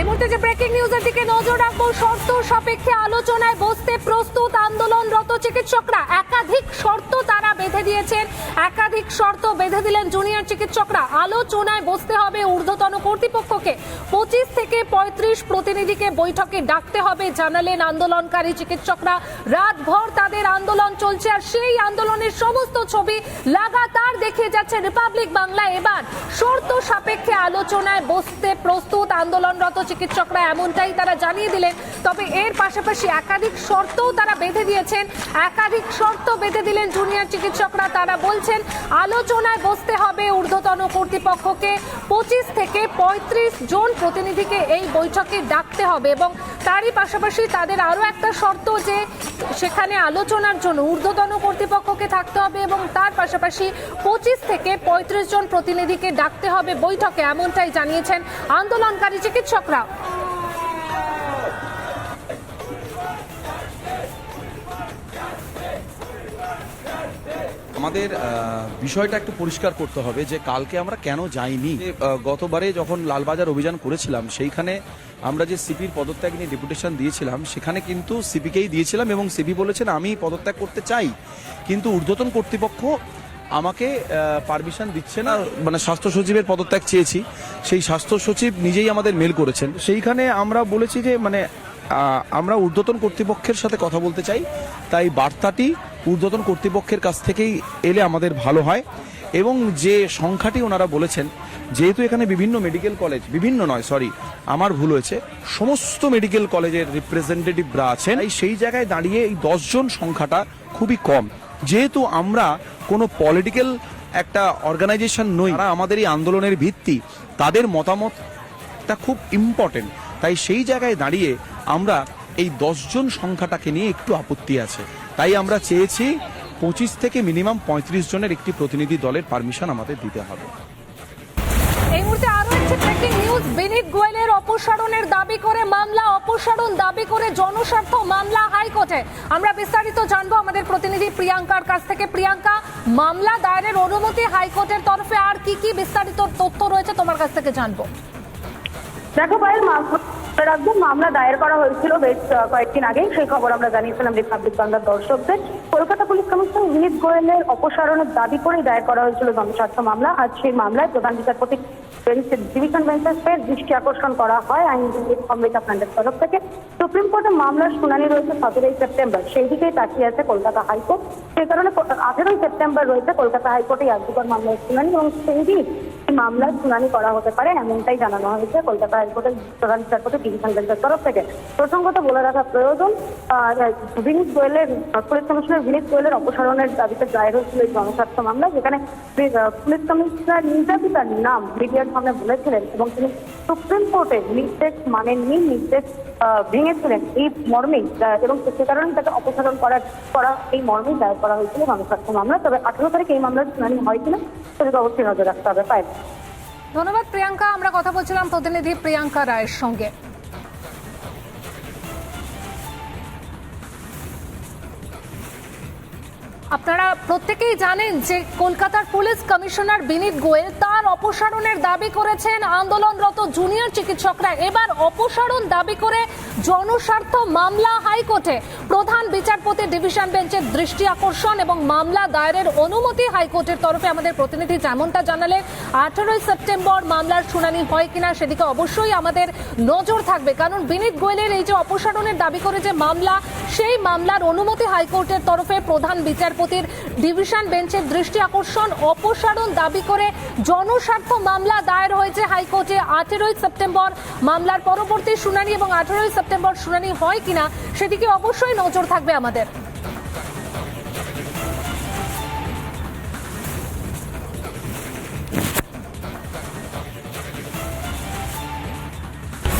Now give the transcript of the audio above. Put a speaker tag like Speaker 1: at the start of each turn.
Speaker 1: এই মুহূর্তে ব্রেকিং নিউজের দিকে নজর রাখব, শর্ত সাপেক্ষে আলোচনায় বসতে প্রস্তুত আন্দোলনরত চিকিৎসকরা। একাধিক শর্ত তারা বেঁধে দিয়েছেন, একাধিক শর্ত বেঁধে দিলেন জুনিয়র চিকিৎসকরা। আলোচনায় বসতে হবে ঊর্ধ্বতন কর্তৃপক্ষকে। পঁচিশ থেকে পঁয়ত্রিশ প্রতিনিধিকে বৈঠকে ডাকতে হবে, জানালেন আন্দোলনকারী চিকিৎসকরা। রাতভর তাদের আন্দোলন চলছে আর সেই আন্দোলনের সমস্ত ছবি লাগাতার দেখিয়ে যাচ্ছে রিপাবলিক বাংলা। এবার শর্ত সাপেক্ষে আলোচনায় বসতে প্রস্তুত আন্দোলনরত চিকিৎসকরা এমনটাই তারা জানিয়ে দিলেন। তবে এর পাশাপাশি একাধিক শর্তও তারা বেঁধে দিয়েছেন। একাধিক শর্ত বেঁধে দিলেন জুনিয়র চিকিৎসকরা। তারা বলছেন, আলোচনায় বসতে হবে ঊর্ধ্বতন কর্তৃপক্ষকে। পঁচিশ থেকে পঁয়ত্রিশ জন প্রতিনিধিকে এই বৈঠকে ডাকতে হবে এবং তারই পাশাপাশি তাদের আরও একটা শর্ত যে, সেখানে আলোচনার জন্য ঊর্ধ্বতন কর্তৃপক্ষকে থাকতে হবে এবং তার পাশাপাশি পঁচিশ থেকে পঁয়ত্রিশ জন প্রতিনিধিকে ডাকতে হবে বৈঠকে, এমনটাই জানিয়েছেন আন্দোলনকারী চিকিৎসকরা।
Speaker 2: আমাদের বিষয়টা একটু পরিষ্কার করতে হবে যে কালকে আমরা কেন যাইনি। গতবারে যখন লালবাজার অভিযান করেছিলাম, সেইখানে আমরা যে সিপির পদত্যাগ নিয়ে ডেপুটেশন দিয়েছিলাম, সেখানে কিন্তু সিপিকেই দিয়েছিলাম এবং সিপি বলেছেন, আমি পদত্যাগ করতে চাই। কিন্তু ঊর্ধ্বতন কর্তৃপক্ষ আমাকে পারমিশন দিচ্ছে না। মানে স্বাস্থ্য সচিবের পদত্যাগ চেয়েছি। সেই স্বাস্থ্য সচিব নিজেই আমাদের মেল করেছেন। সেইখানে আমরা বলেছি যে মানে আমরা ঊর্ধ্বতন কর্তৃপক্ষের সাথে কথা বলতে চাই। তাই বার্তাটি ঊর্ধ্বতন কর্তৃপক্ষের কাছ থেকেই এলে আমাদের ভালো হয়। এবং যে সংখ্যাটি ওনারা বলেছেন, যেহেতু এখানে বিভিন্ন মেডিকেল কলেজ বিভিন্ন নয় সরি আমার ভুল হয়েছে, সমস্ত মেডিকেল কলেজের রিপ্রেজেন্টেটিভরা আছেন। এই সেই জায়গায় দাঁড়িয়ে এই দশজন সংখ্যাটা খুবই কম। যেহেতু আমরা কোনো পলিটিক্যাল একটা অর্গানাইজেশন নই, তারা আমাদের এই আন্দোলনের ভিত্তি, তাদের মতামতটা খুব ইম্পর্টেন্ট তাই সেই জায়গায় দাঁড়িয়ে আমরা এই দশজন সংখ্যাটাকে নিয়ে একটু আপত্তি আছে। তাই আমরা চেয়েছি পঁচিশ থেকে মিনিমাম পঁয়ত্রিশ জনের একটি প্রতিনিধি দলের পারমিশন আমাদের দিতে হবে।
Speaker 1: এই মুহূর্তে আরও একটি ব্রেকিং নিউজ বিনীত গোয়েলের অপসারণের দাবি করে মামলা অপসারণ দাবি করে জনস্বার্থ মামলা হাইকোর্টে। আমরা বিস্তারিত জানব আমাদের প্রতিনিধি প্রিয়াঙ্কার কাছ থেকে। প্রিয়াঙ্কা মামলা দায়েরের অনুমতি হাইকোর্টের তরফে আর কি কি বিস্তারিত তথ্য রয়েছে তোমার কাছ থেকে জানব।
Speaker 3: দেখো পায়েল রাজ্যে মামলা দায়ের করা হয়েছিল বেশ কয়েকদিন আগেই। সেই খবর আমরা জানিয়েছিলাম রিপাবলিক বাংলার দর্শকদের। কলকাতা পুলিশ কমিশনার বিনীত গোয়েলের অপসারণের দাবি করেই দায়ের করা হয়েছিল জনস্বার্থ মামলা। আজ সেই মামলায় প্রধান বিচারপতি ডিভিশন বেঞ্চের ফের দৃষ্টি আকর্ষণ করা হয় আইনজীবী অমৃতা পান্ডের তরফ থেকে। সুপ্রিম কোর্টে মামলার শুনানি রয়েছে সতেরোই সেপ্টেম্বর। সেই দিকেই তাকিয়ে আছে কলকাতা হাইকোর্ট। সেই কারণে আঠেরোই সেপ্টেম্বর রয়েছে কলকাতা হাইকোর্টে আর্যকর মামলার শুনানি এবং সেই দিন মামলার শুনানি করা হতে পারে, এমনটাই জানানো হয়েছে কলকাতা হাইকোর্টের প্রধান বিচারপতি ডিভিশন বেঞ্চের তরফ থেকে। প্রসঙ্গত বলে রাখা প্রয়োজন ভিনিত গোয়েলের, পুলিশ কমিশনার বিনীত গোয়েলের অপসারণের দাবিতে দায়ের হয়েছিল এই জনস্বার্থ মামলা, যেখানে পুলিশ কমিশনার নির্যাতিতার নাম মিডিয়ার সামনে বলেছিলেন এবং তিনি সুপ্রিম নির্দেশ মানেননি, নির্দেশ ভেঙেছিলেন এই এবং সে কারণে তাকে অপসারণ করার, করা এই মর্মেই দায়ের করা হয়েছিল মামলা। তবে এই মামলার শুনানি হয় সেদিকে অবশ্যই নজর রাখতে হবে।
Speaker 1: ধন্যবাদ, প্রিয়াঙ্কা। আমরা কথা বলছিলাম প্রতিনিধি প্রিয়াঙ্কা রায়ের সঙ্গে। আপনারা প্রত্যেকেই জানেন যে কলকাতার পুলিশ কমিশনার বিনীত গোয়েল তার অপসারণের দাবি করেছেন আন্দোলনরত জুনিয়র চিকিৎসকরা। এবার অপসারণ দাবি করে জনস্বার্থ মামলা হাইকোর্টে। প্রধান বিচারপতি ডিভিশন বেঞ্চের দৃষ্টি আকর্ষণ এবং মামলা দায়েরের অনুমতি হাইকোর্টের তরফে আমাদের প্রতিনিধি যেমনটা জানালে আঠারোই সেপ্টেম্বর মামলার শুনানি হয় কিনা সেদিকে অবশ্যই আমাদের নজর থাকবে। কারণ বিনীত গোয়েলের এই যে অপসারণের দাবি করে যে মামলা, সেই মামলার অনুমতি হাইকোর্টের তরফে প্রধান বিচারপতির ডিভিশন বেঞ্চের দৃষ্টি আকর্ষণ, অপসারণ দাবি করে জনস্বার্থ মামলা দায়ের হয়েছে হাইকোর্টে আঠেরোই সেপ্টেম্বর মামলার পরবর্তী শুনানি এবং আঠেরোই সেপ্টেম্বর শুনানি হয় কিনা সেদিকে অবশ্যই নজর থাকবে আমাদের।